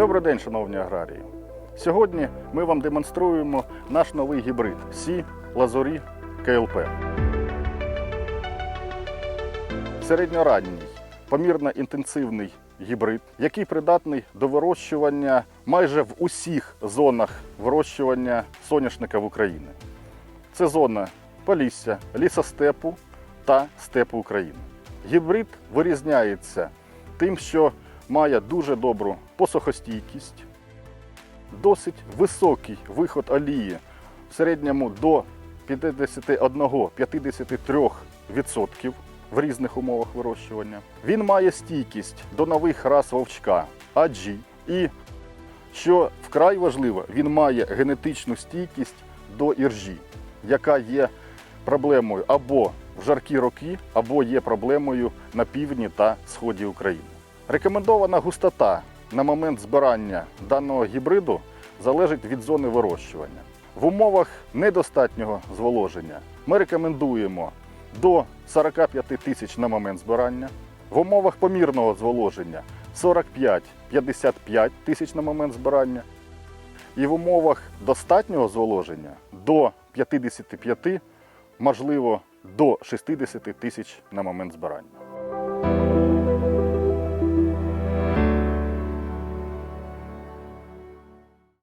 Добрий день, шановні аграрії. Сьогодні ми вам демонструємо наш новий гібрид Сі Лазурі КЛП. Середньоранній, помірно інтенсивний гібрид, який придатний до вирощування майже в усіх зонах вирощування соняшника в Україні. Це зона Полісся, лісостепу та степу України. Гібрид вирізняється тим, що має дуже добру посухостійкість, досить високий виход олії в середньому до 51-53% в різних умовах вирощування. Він має стійкість до нових рас вовчка AG і, що вкрай важливо, він має генетичну стійкість до іржі, яка є проблемою або в жаркі роки, або є проблемою на півдні та сході України. Рекомендована густота на момент збирання даного гібриду залежить від зони вирощування. В умовах недостатнього зволоження ми рекомендуємо до 45 тисяч на момент збирання. В умовах помірного зволоження 45-55 тисяч на момент збирання. І в умовах достатнього зволоження до 55, можливо, до 60 тисяч на момент збирання.